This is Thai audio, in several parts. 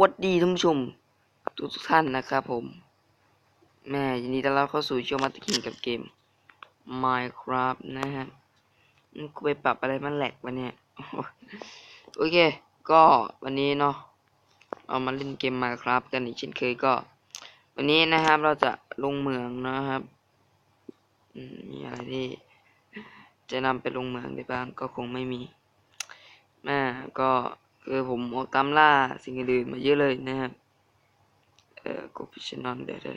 วัสดีท่านผู้ชม ทุกทุกท่านนะครับผม แม่ยินดีต้อนรับเข้าสู่ช่วงมาตกินกับเกม Minecraft นะฮะกูไปปรับอะไรมันแหลกวะเนี่ย โอเค ก็วันนี้เนาะเอามาเล่นเกม Minecraft กันอีกเช่นเคยก็ วันนี้นะครับเราจะลงเมืองนะครับมีอะไรที่จะนำไปลงเมืองได้บ้างก็คงไม่มีแม่ก็ คือผมออกตามล่าสิ่งอื่นมาเยอะเลยนะครับ เอ่อ g o p i s h n o n เดี๋ยวเดี๋ย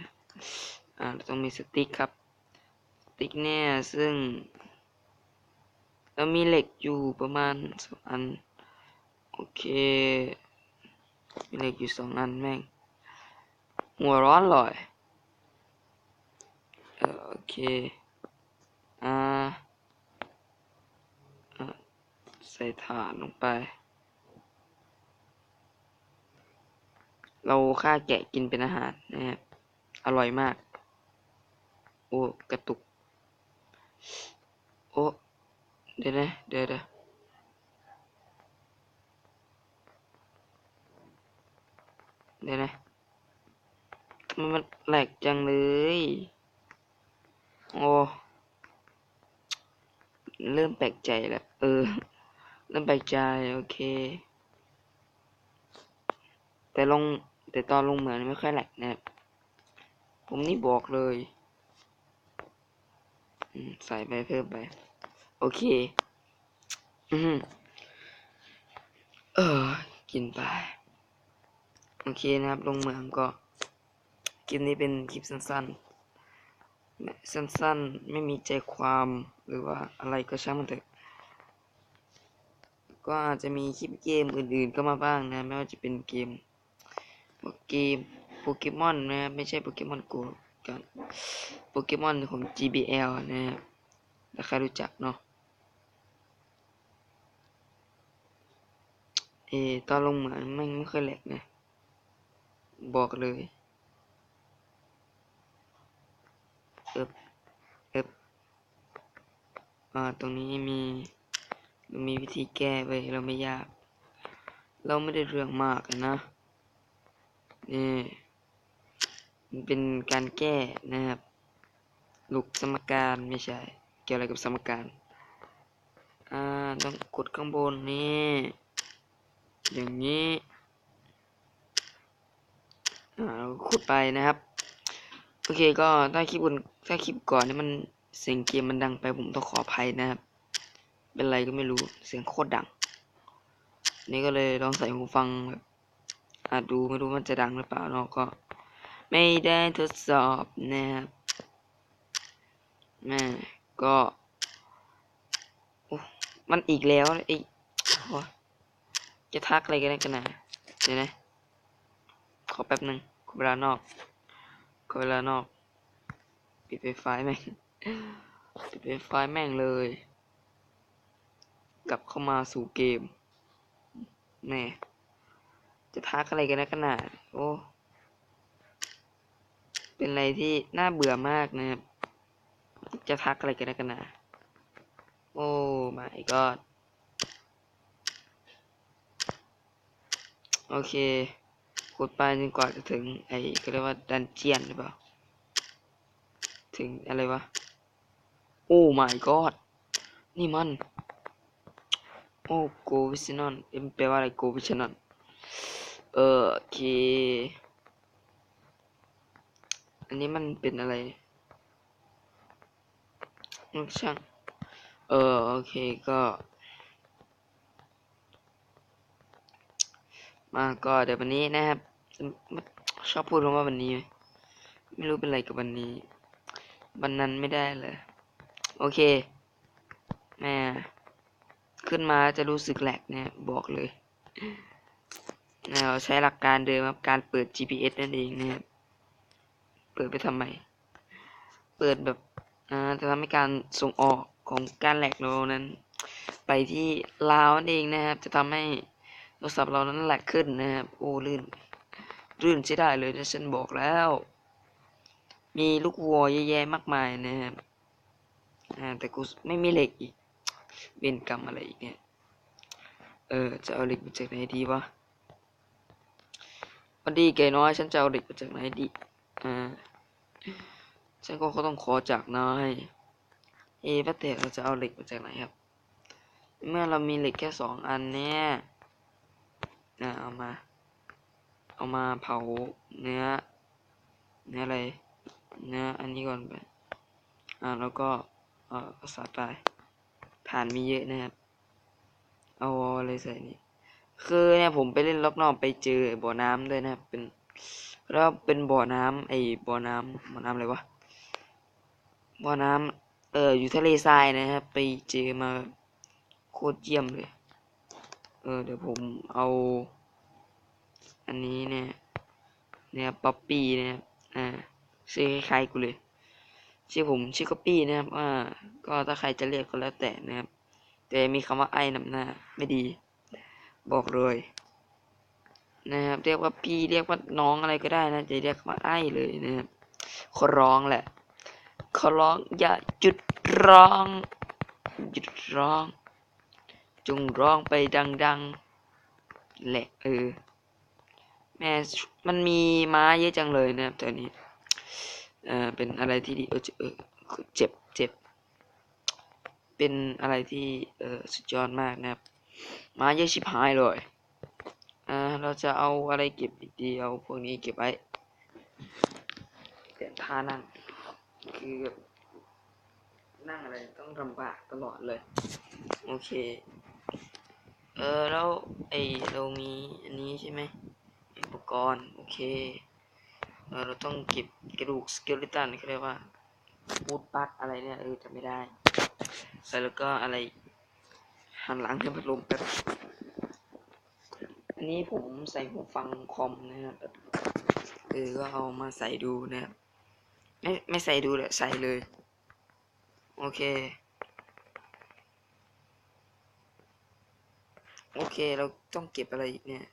อ่าต้องมีสติ๊กครับ สติ๊กเนี่ยซึ่งเรามีเหล็กอยู่ประมาณสองอัน โอเค มีเหล็กอยู่สองอันแม่ง หัวร้อนเลยเออโอเคอ่าอ่าใส่ถ่านลงไป เราฆ่าแกะกินเป็นอาหารนะครับอร่อยมาก โอ้กระตุก โอ้เดี๋ยวนะเดี๋ยวเดี๋ยวเดี๋ยวนะทำไมมันแหลกจังเลย โอ้เริ่มแปลกใจแล้ว เออ เริ่มแปลกใจ โอเค แต่ลอง แต่ตอนลงเหมือนไม่ค่อยแหลกนะครับผมนี่บอกเลยใส่ไปเพิ่มไป โอเค อืมเออ กินไป โอเคนะครับ ลงเหมืองก็คลิปนี้เป็นคลิปสั้นๆ สั้นๆ ไม่มีใจความหรือว่าอะไรก็ช่างมันเถอะ ก็อาจจะมีคลิปเกมอื่นๆ ก็มาบ้างนะ ไม่ว่าจะเป็นเกม พวกเกมโปเกมอนนะครับไม่ใช่โปเกมอนโกกันโปเกมอนของ GBL นะครับถ้าใครรู้จักเนาะเออตอนลงเหมือนไม่ไม่เคยแหลกนะบอกเลยเอบเอบอ่าตรงนี้มีเรามีวิธีแก้ไว้เราไม่ยาก เราไม่ได้เรื่องมากอะ นะนี่มันเป็นการแก้นะครับลูกสมการไม่ใช่ เกี่ยวอะไรกับสมการ อ่า ต้องกดข้างบนนี่ อย่างนี้ อ่าเราขุดไปนะครับ โอเคก็ถ้าคลิปบนถ้าคลิปก่อนนี่มันเสียงเกมมันดังไปผมต้องขออภัยนะครับ เป็นไรก็ไม่รู้เสียงโคตรดัง นี่ก็เลยลองใส่หูฟังแบบ อาจดูไม่รู้มันจะดังหรือเปล่าเนาะก็ ไม่ได้ทดสอบนะครับแม่ก็มันอีกแล้วไอ้จะทักอะไรกันกันนะเดี๋ยวนะขอแป๊บหนึ่งขอเวลานอกขอเวลานอก ปิดไฟฟ้าแม่งปิดไฟฟ้าแม่งเลย กลับเข้ามาสู่เกมแม่ จะทักอะไรกันนะขนาด โอ้ เป็นอะไรที่น่าเบื่อมากนะครับ จะทักอะไรกันนะกันนะโอ้ my god โอเคขุดไปจนกว่าจะถึงไอ้ก็เรียกว่าดันเจียนหรือเปล่า ถึงอะไรวะ โอ้ my god นี่มัน โอ้โกวิชนอนเอ็มแปลว่าอะไรโกวิชนอน เออโอเค อันนี้มันเป็นอะไรอืมช่าง เออโอเคก็ มาก็เดี๋ยววันนี้นะครับชอบพูดคำว่าวันนี้ไหมไม่รู้เป็นอะไรกับวันนี้ วันนั้นไม่ได้เลย โอเค แม่ ขึ้นมาจะรู้สึกแหลกเนี่ยบอกเลย เราใช้หลักการเดิมครับการเปิด GPS นั่นเองนะครับ เปิดไปทำไม เปิดแบบจะทำให้การส่งออกของการแหลกเรานั้น ไปที่ลาวนั่นเองนะครับ จะทำให้โทรศัพท์เรานั้นแหลกขึ้นนะครับ โอ้ลื่น ลื่นใช้ได้เลยนะฉันบอกแล้ว มีลูกวัวเยอะแยะมากมายนะครับแต่กูไม่มีเหล็กอีกเวรกรรมอะไรอีกเนี่ย เออ จะเอาเหล็กมาจากไหนดีวะ วันดีไก่น้อย ฉันจะเอาเหล็กมาจากไหนดีอ่าฉันก็ต้องขอจากนายเอะป้าแต่เราจะเอาเหล็กมาจากไหนครับ เมื่อเรามีเหล็กแค่สองอันเนี่ยนะเอามา เอามาเผาเนื้อ เนื้ออะไร เนื้ออันนี้ก่อนไป อ่าแล้วก็เอ่อภาษาไปฐานมีเยอะนะครับ เอาอะไรใส่นี่ คือเนี่ยผมไปเล่นรอบนอกไปเจอบ่อน้ำด้วยนะครับเป็นแล้วเป็นบ่อน้ำไอ้บ่อน้ำบ่อน้ำอะไรวะบ่อน้ำเอออยู่ทะเลทรายนะครับไปเจอมาโคตรเยี่ยมเลย เออเดี๋ยวผมเอา อันนี้เนี่ยเนี่ยป๊อปปี้นะครับอ่าชื่อคล้ายๆกูเลยชื่อผมชื่อก๊อปปี้นะครับอ่าก็ถ้าใครจะเรียกก็แล้วแต่นะครับ แต่มีคำว่าไอ้นำหน้าไม่ดี บอกเลย นะครับเรียกว่าพี่เรียกว่าน้องอะไรก็ได้นะจะเรียกว่าไอ้เลยนะครับขอร้องแหละขอร้องอย่าหยุดร้องหยุดร้อง จงร้องไปดังๆแหละเออแม่มันมีม้าเยอะจังเลยนะครับตอนนี้เออเป็นอะไรที่ดีเออเจ็บเออเจ็บเจ็บเป็นอะไรที่เออสุดยอดมากนะครับ ม้าเยอะชิบหายเลย อ่า เราจะเอาอะไรเก็บอีกดีเอาพวกนี้เก็บไว้เปลี่ยนท่านั่ง คือแบบนั่งอะไรต้องลำบากตลอดเลย โอเค เออแล้วไอเรามีอันนี้ใช่ไหมอุปกรณ์ โอเค เออเราต้องเก็บกระดูกสเกเลตันเขาเรียกว่าบูดปัดอะไรเนี่ยเออจำไม่ได้ แล้วก็อะไร หันหลังให้พัดลมแป๊บอันนี้ผมใส่หูฟังคอมนะครับแบบเออก็เอามาใส่ดูนะครับไม่ไม่ใส่ดูเลยใส่เลย โอเค โอเคเราต้องเก็บอะไรเนี่ย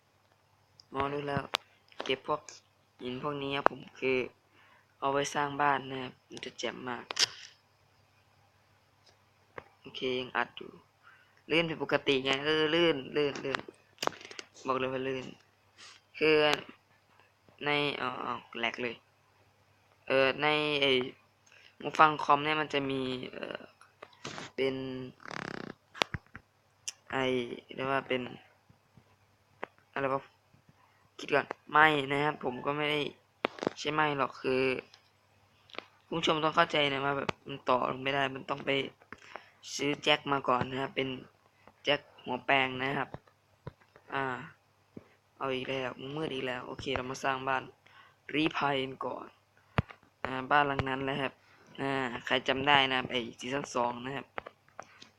มองดูแล้ว เก็บพวกหินพวกนี้ครับผมคือ เอาไว้สร้างบ้านนะครับมันจะแจ่มมาก โอเคยังอัดอยู่ ลื่นผิดปกติไงเออลื่นลื่นลื่นบอกเลยว่าลื่น คือในอ๋อแหลกเลย เออในไอหูฟังคอมเนี่ยมันจะมีเออเป็นไอเรียกว่าเป็นอะไรวะคิดก่อนไม่นะครับผมก็ไม่ได้ใช่ไม่หรอกคือคุณผู้ชมต้องเข้าใจนะว่าแบบมันต่อลงไม่ได้มันต้องไปซื้อแจ็คมาก่อนนะครับเป็น แจ็คหัวแปลงนะครับ อ่า เอาอีกแล้วมืดอีกแล้ว โอเคเรามาสร้างบ้านรีพายก่อน อ่า บ้านหลังนั้นแหละครับ อ่า ใครจำได้นะไอซีซั่นสองนะครับ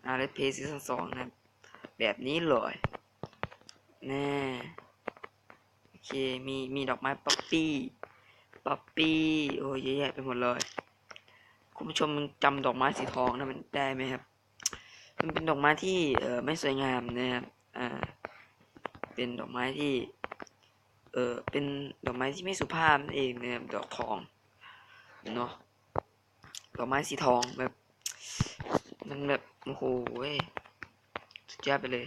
อ่าเลดเพย์ซีซั่นสองนะครับ แบบนี้เลยแน่โอเค มี มีดอกไม้ป๊อปปี้ ป๊อปปี้ โอ้ยเยอะแยะไปหมดเลย คุณผู้ชมจำดอกไม้สีทองนะมันได้ไหมครับ มันเป็นดอกไม้ที่เออไม่สวยงามนะครับ อ่า เป็นดอกไม้ที่ เออเป็นดอกไม้ที่ไม่สุภาพนั่นเองนะครับดอกทองเนาะดอกไม้สีทองแบบ มันแบบโอ้โหเว้ยสุดยอดไปเลย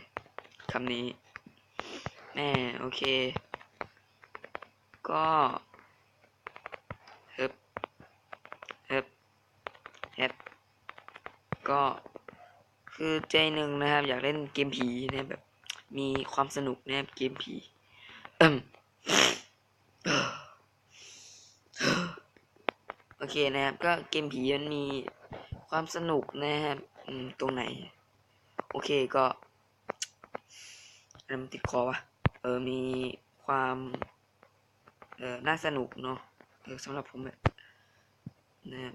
คำนี้แม่โอเค ก็เฮบเฮบเฮบก็ คือใจหนึ่งนะครับ อยากเล่นเกมผีนี่ยแบบ มีความสนุกนะครับเกมผีเอิ่มโอเคนะครับ ก็เกมผีมันมีความสนุกนะครับตรงไหน โอเคก็อะไรมันติดคอวะเออมีความเออน่าสนุกเนาะเออสำหรับผมแบบนะครับ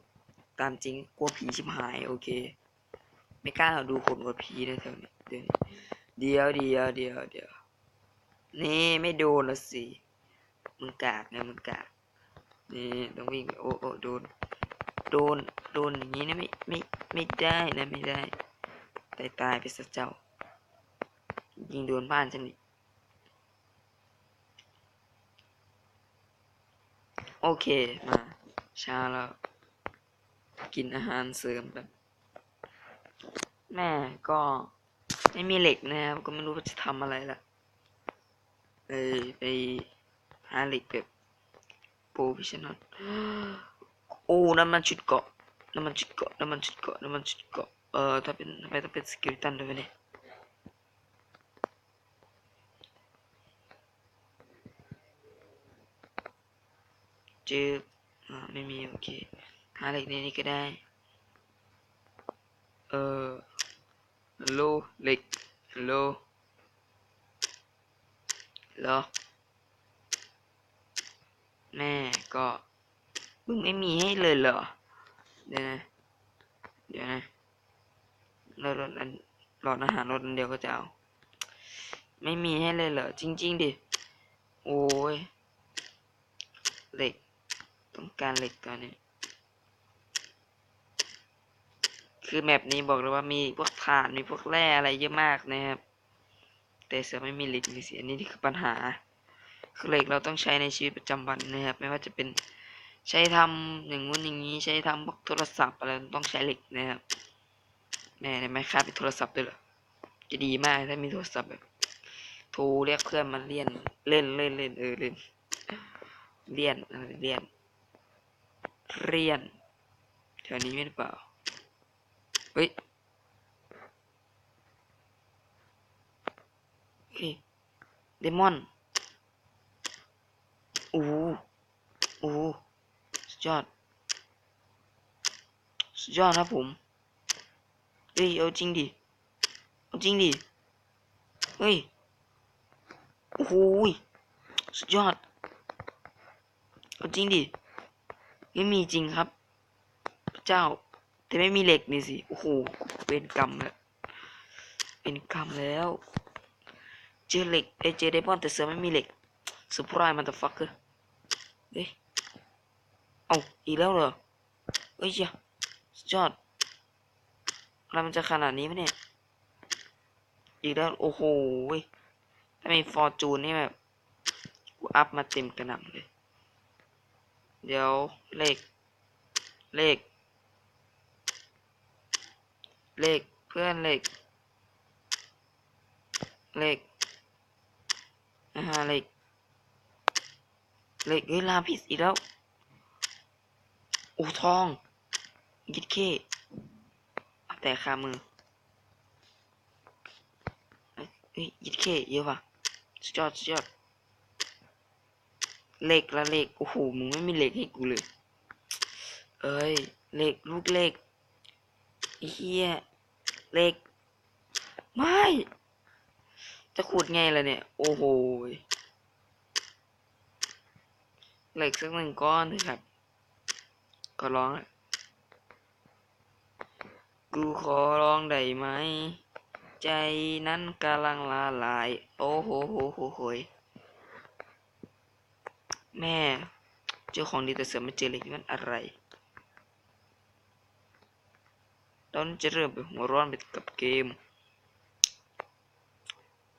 ตามจริงกลัวผีชิบหาย โอเค ไม่กล้าดูคนกลัวผีนะแถวนี้เดี๋ยวเดี๋ยวเดี๋ยวเดี๋ยวเดี๋ยวนี่ไม่โดนละสิมึงกากนะมึงกากนี่ต้องวิ่งโอ้โอ้โดนโดนโดนอย่างนี้นะไม่ไม่ไม่ได้นะไม่ได้ตายตายไปซะเจ้า ยิงโดนบ้านฉันอีกโอเคมาช้าแล้วกินอาหารเสริมแบบ แม่ก็ไม่มีเหล็กนะครับ ก็ไม่รู้ว่าจะทำอะไรละเออไปหาเหล็กแบบโปรเฟชชั่นอลโอ้น้ำมันชุดเกาะน้ำมันชุดเกาะน้ำมันชุดเกาะน้ำมันชุดเกาะเออถ้าเป็นทำไมต้องเป็นสกิลตันด้วยวะเนี่ยเจออ่าไม่มีโอเคหาเหล็กในนี้ก็ได้ เออ โลเล็กลโลหรอแม่ก็มึงไม่มีให้เลยเหรอ เดี๋ยวนะ เดี๋ยวนะรถรถอันหลอดอาหารรถอันเดียวก็จะเอา ไม่มีให้เลยเหรอ จริง ๆ ดิ โอ้ยเหล็ก ต้องการเหล็กตอนนี้ คือแมปนี้บอกเลยว่ามีพวกถ่านมีพวกแร่อะไรเยอะมากนะครับ แต่เสือไม่มีเหล็กมีเสียนี่คือปัญหา คือเหล็กเราต้องใช้ในชีวิตประจำวันนะครับ ไม่ว่าจะเป็นใช้ทำอย่างงู้นอย่างนี้ใช้ทำพวกโทรศัพท์อะไรต้องใช้เหล็กนะครับแม่ได้ไหมค่าเป็นโทรศัพท์ด้วยเหรอจะดีมากถ้ามีโทรศัพท์แบบโทรเรียกเพื่อนมาเล่นเล่นเล่นเล่นเออเล่นเลียนอะไรเลียนเรียนแถวนี้ไม่หรือเปล่า เฮ้ยเฮ้ยเดมอนโอ้โหโอ้โหสุดยอด สุดยอดครับผม เฮ้ย เอาจริงดิ เอาจริงดิ เฮ้ย โอ้โหสุดยอด เอาจริงดิไม่มีจริงครับ พระเจ้า แต่ไม่มีเหล็กนี่สิ โอ้โหเป็นกรรมแล้วเป็นกรรมแล้ว เจอเหล็กเอเจอไดมอนแต่เสือไม่มีเหล็กเซอร์ไพรส์มันตะฟักเกอร์เฮ้ยเอาอีกแล้วเหรอเอ้ยเจ้าสุดยอดอะไรมันจะขนาดนี้ไหมเนี่ย อีกแล้ว โอ้โหถ้ามีฟอร์จูนนี่แบบกูอัพมาเต็มกระหน่ำเลย เดี๋ยวเลข เลข เหลขเพื่อนเหลขเหลขนะฮะเหลขเหลขเฮ้ยลาพิษอีกแล้วโอ้ทองยิดเคแต่คามือเอ้ยเฮ้ยยิดเคเยอะว่ะสุดยอดสุดยอดเลขละเหลขโอ้โหมึงไม่มีเหลขให้กูเลย เอ้ยเหลขลูกเหลขไอ้ เฮียเลขไม่ จะขุดไงล่ะเนี่ย โอ้โหเหล็กสักหนึ่งก้อนเถอะครับ ก็ร้อง กูขอร้องได้ไหม ใจนั้นกำลังละลาย โอ้โหโหโหโหยแม่ เจ้าของดีแต่เสือไม่เจอเหล็กนี่มันอะไร ตอนจะเริ่มไปหัวร้อนไปกับเกม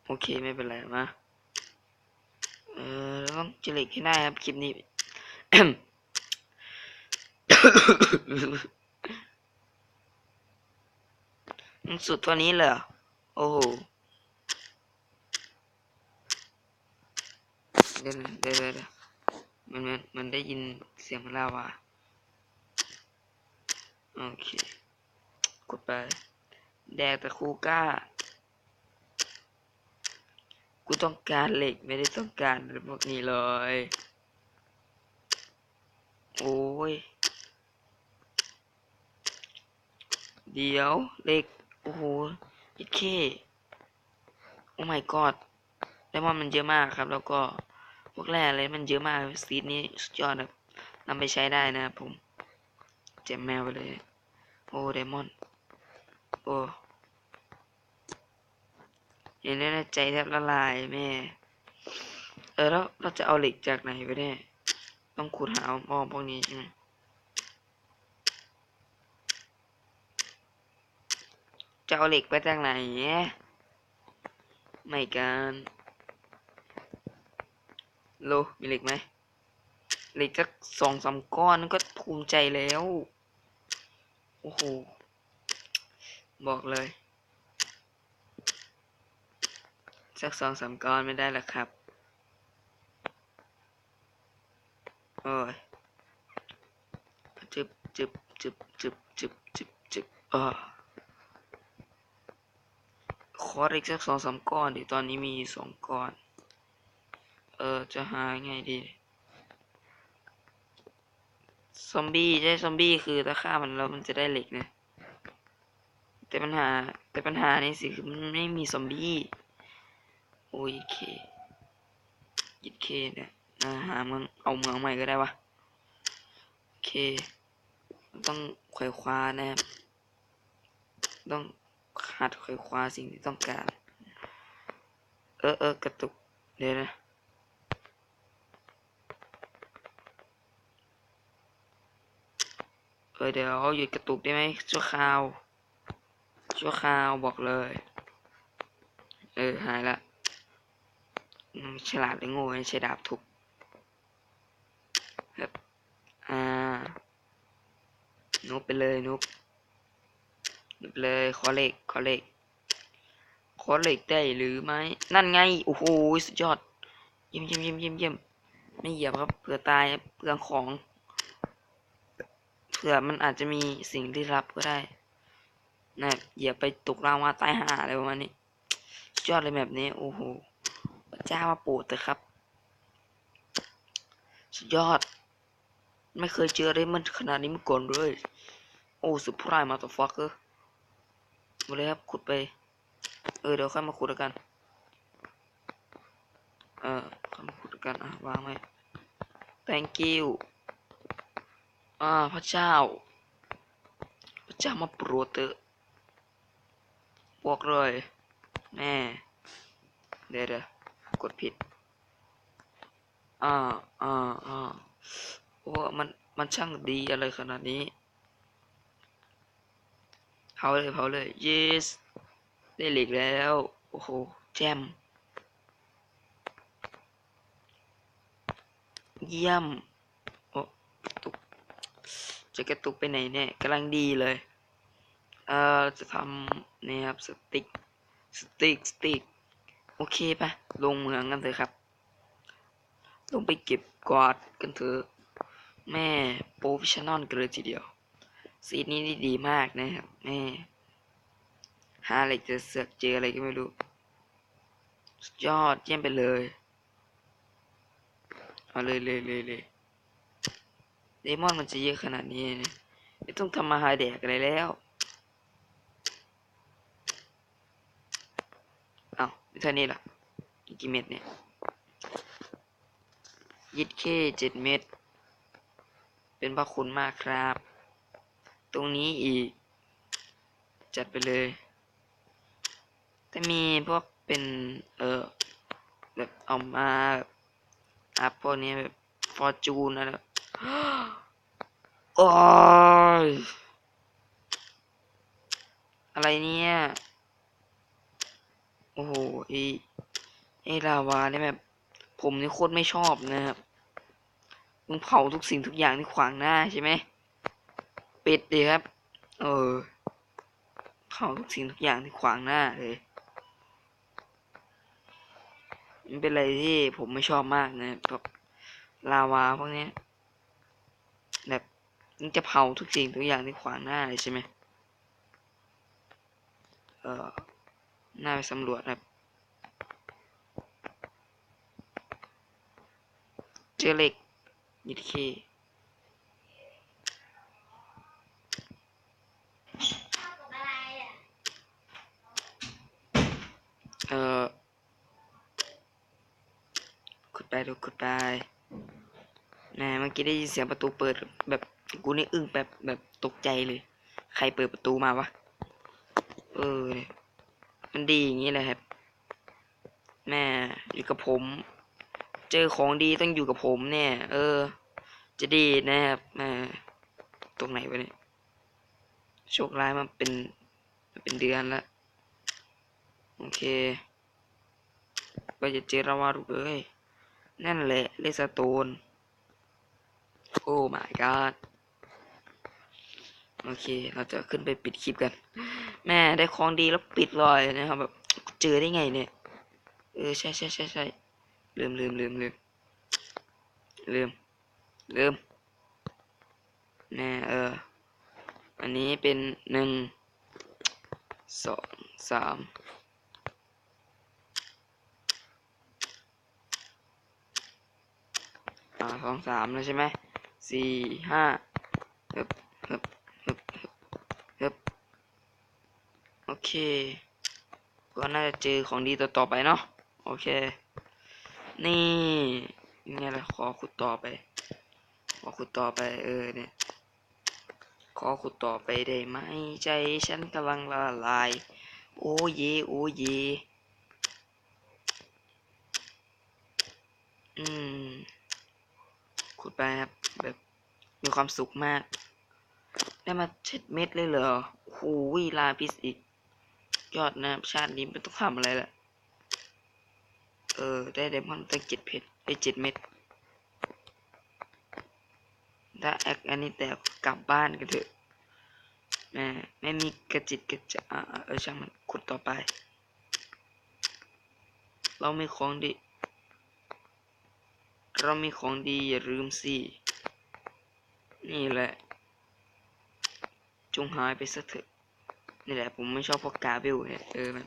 โอเคไม่เป็นไรมาเออต้องเจอเหล็กให้ได้ครับคลิปนี้สุดตัวนี้เลยโอ้โหเดี๋ยวเดี๋ยวเดี๋ยวมันมันมันได้ยินเสียงลาวาโอเค ดไป แดกตะคูก้า กูต้องการเหล็กไม่ได้ต้องการอะไรพวกนี้เลย โอ้ย เดี๋ยวเหล็ก โอ้โหยิดเคโอ้ my god ไดมอนมันเยอะมากครับ แล้วก็พวกแร่อะไรมันเยอะมากซีดนี้สุดยอดครับนำไปใช้ได้นะครับผมเจ็บแมวไปเลย โอ้ไดมอน โอ้เห็นแล้วนะใจแทบละลายแม่ เออแล้วเราจะเอาเหล็กจากไหนไปเนี่ยต้องขุดหาหม้อพวกนี้ใช่ไหมจะเอาเหล็กไปจากไหนเนี่ยไม่กันโลมีเหล็กไหมเหล็กสักสองสามก้อนก็ภูมิใจแล้ว โอ้โห บอกเลย สักสองสามก้อนไม่ได้ละครับเอ้ยจึบจึบจึบจึบจึบจึบจึบเออขออีกสักสองสามก้อนดิตอนนี้มีสองก้อน เออ จะหาไงดีซอมบี้ใช่ซอมบี้คือถ้าฆ่ามันแล้วมันจะได้เหล็กนะ แต่ปัญหาแต่ปัญหานี่สิคือมันไม่มีซอมบี้โอ้ยเคยิดเคเนี่ยนะหาเมืองเอาเมืองใหม่ก็ได้วะโอเค ต้องขว่คว้านะครับ ต้องหัดขว่คว้าสิ่งที่ต้องการ เออเออกระตุกเดี๋ยวนะเออเดี๋ยวหยุดกระตุกได้ไหมชั่วคราว ชั่วคราวบอกเลย เออ หายละ ฉลาดหรือโง่ใช้ดาบทุบแบบอ่านุบไปเลยนุบนุบเลยขอเล็กขอเล็กขอเล็กได้หรือไม่นั่นไง โอ้โหสุดยอด เยี่ยมเยี่ยมเยี่ยมเยี่ยมเยี่ยมไม่เหยียบครับเผื่อตายเปลืองของเผื่อมันอาจจะมีสิ่งที่รับก็ได้ นะเหยียบไปตกรางวาตายหาอะไรประมาณนี้ยอดเลยแบบนี้โอ้โหเจ้ามาปรดเถอะครับ สุดยอด ไม่เคยเจออะไรมันขนาดนี้มาก่อนเลย โอ้สุดพรายมาต่อฟักเกอร์มาเลยครับขุดไป เออเดี๋ยวค่อยมาขุดกัน เออค่อยมาขุดกันอะวางไว้ thank you อ่าพระเจ้า พระเจ้ามาโปรดเถอะ บอกเลย แม่เดี๋ยวเดี๋ยวกดผิด อ่าอ่าอ่าโอ้มัน มันช่างดีอะไรขนาดนี้เผาเลยเผาเลย yes ได้เหล็กแล้ว โอ้โห แจม เยี่ยม โอ้ตุก จะกระตุกไปไหนเนี่ยกำลังดีเลย เอ่อจะทำเนี่ยครับสติ๊กสติ๊กสติ๊กโอเคปะลงเมืองกันเถอะครับ ลงไปเก็บกวาดกันเถอะแม่โปรฟิชชั่นอลกันเลยทีเดียวสีนี้นี่ดีมากนะครับแม่หาอะไรจะเสือกเจออะไรก็ไม่รู้สุดยอดเยี่ยมไปเลยเอาเลยเลยเลยเลยเดมอนมันจะเยอะขนาดนี้เนี่ยไม่ต้องทำมาหาแดกอะไรแล้ว เท่านี้ล่ะกี่เม็ดเนี่ยยิดเคเจ็ดเม็ดเป็นพระคุณมากครับ ตรงนี้อีก จัดไปเลยแต่มีพวกเป็น เออแบบเอามาอัพพวกนี้แบบฟอร์จูนอะไรโอ้ยอะไรเนี่ย โอ้โหไอ้ไอลาวาเนี่ยแบบผมนี่โคตรไม่ชอบนะครับมึงเผาทุกสิ่งทุกอย่างที่ขวางหน้าใช่ไหมปิดดีครับ เออ เผาทุกสิ่งทุกอย่างที่ขวางหน้าเลยมันเป็นอะไรที่ผมไม่ชอบมากนะแบบลาวาพวกนี้แบบมันจะเผาทุกสิ่งทุกอย่างที่ขวางหน้าเลยใช่ไหมเออ น้าไปสำรวจครับ เจอเหล็กยิดเคเออขุดไปดูขุดไปแหมเมื่อกี้ได้ยินเสียงประตูเปิดแบบกูนี่อึ้งแบบแบบตกใจเลย ใครเปิดประตูมาวะ เออ มันดีอย่างนี้แหละครับ แม่อยู่กับผม เจอของดีต้องอยู่กับผมเนี่ย เออ จะดีนะครับแม่ตรงไหนวะเนี่ยโชคร้ายมาเป็นมาเป็นเดือนละโอเคก็จะเจอราวารุกเอ้ยนั่นแหละเลสโตนโอ้ my god โอเค เราจะขึ้นไปปิดคลิปกัน แม่ได้ของดีแล้วปิดลอยนะครับแบบเจอได้ไงเนี่ย เออใช่ใช่ใช่ใช่ลืมลืมลืมลืมลืมลืมแน่เออ อันนี้เป็นหนึ่งสองสามอ่าสองสามแล้วใช่ไหมสี่ห้าฮึบฮึบฮึบฮึบฮึบโอเค ก็น่าจะเจอของดีต่อต่อไปเนาะโอเค นี่ยังไงล่ะขอขุดต่อไป ขอขุดต่อไปเออเนี่ยขอขุดต่อไปได้ไหมใจฉันกำลังละลาย โอ้เยโอ้เยอืมขุดไปครับแบบมีความสุขมาก ได้มาเจ็ดเม็ดเลยเหรอโอ้โหลาพิสอีก ยอดนะชาตินี้ไม่ต้องทำอะไรละเออ ได้ไดมอนด์ตั้งเจ็ดเพชรได้เจ็ดเม็ดถ้าแอคอันนี้แตกกลับบ้านกันเถอะแม่ไม่มีกระจิตกระจะอ่าเออช่างมันขุดต่อไป เรามีของดี เรามีของดีอย่าลืมสินี่แหละ จงหายไปซะเถอะ นี่แหละผมไม่ชอบพวกกาเบลเนี่ยเออมัน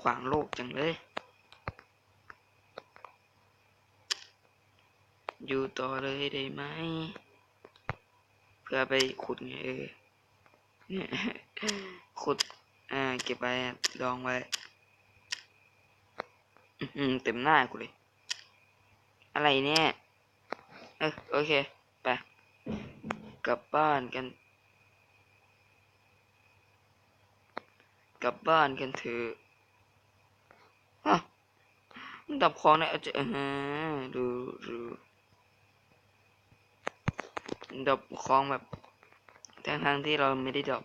ขวางโลกจังเลย อยู่ต่อเลยได้ไหม เพื่อไปขุดไงเออขุด อ่า เก็บไว้ดองไว้เต็มหน้ากูเลย อะไรเนี่ย เออโอเค ไป กลับบ้านกัน กลับบ้านกันเถอะฮะดับของได้เอาจะอ่าฮะดูดูดับของแบบทั้งทางที่เราไม่ได้ดับ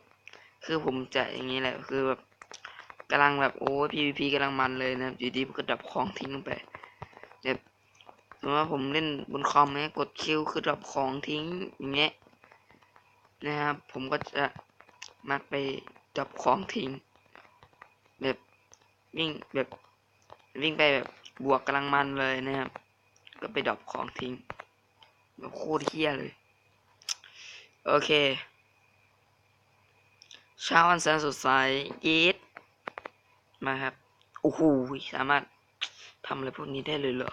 คือผมจะอย่างนี้แหละ คือแบบกำลังแบบโอ้ PVP กำลังมันเลยนะครับอยู่ดีก็ดับของทิ้งลงไปแบบสมมติว่าผมเล่นบนคอมเนี่ยกดคิวคือดับของทิ้งอย่างเงี้ยนะครับผมก็จะมักไปดับของทิ้ง แบบวิ่งแบบวิ่งไปแบบบวกกำลังมันเลยนะครับ ก็ไปดรอปของทิ้งแบบโคตรเฮี้ยเลย โอเคเช้าวันแสนสดใสยีดมาครับ โอ้โห สามารถทำอะไรพวกนี้ได้เลยเหรอ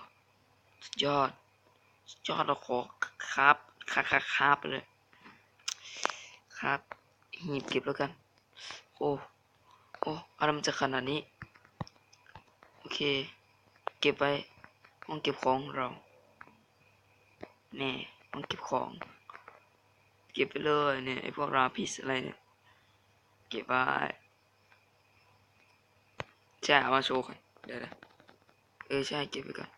สุดยอด สุดยอดเราขอครับครับครับครับไปเลย ครับ หีบเก็บแล้วกัน โอ้ โอ้อะไรมันจะขนาดนี้ โอเค เก็บไว้ห้องเก็บของเราแน่ห้องเก็บของ เก็บไปเลยเนี่ยไอพวกราพิสอะไรเนี่ย เก็บไว้ใช่เอามาโชว์กันเดี๋ยวนะเออใช่เก็บไว้ก่อน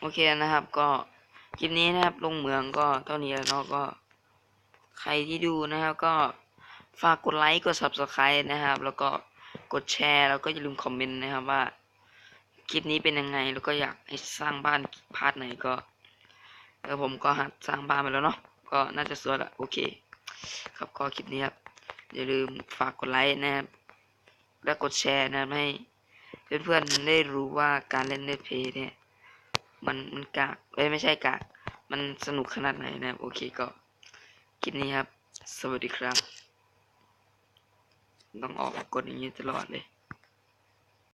โอเคนะครับก็คลิปนี้นะครับลงเหมืองก็เท่านี้แล้วเนาะก็ ใครที่ดูนะครับก็ฝากกดไลค์กด subscribe นะครับ แล้วก็กดแชร์แล้วก็อย่าลืมคอมเมนต์นะครับว่าคลิปนี้เป็นยังไงแล้วก็อยากให้สร้างบ้านพาร์ทไหนก็เออผมก็หัดสร้างบ้านมาแล้วเนาะก็น่าจะสวยละโอเค ครับก็คลิปนี้ครับอย่าลืมฝากกดไลค์นะครับและกดแชร์นะครับให้เพื่อนๆได้รู้ว่าการเล่นเน็ตเพย์เนี่ยมันมันกากเอ้ยไม่ใช่กากมันสนุกขนาดไหนนะครับโอเคก็ คลิปนี้ครับ สวัสดีครับ ต้องออกกดอย่างนี้ตลอดเลย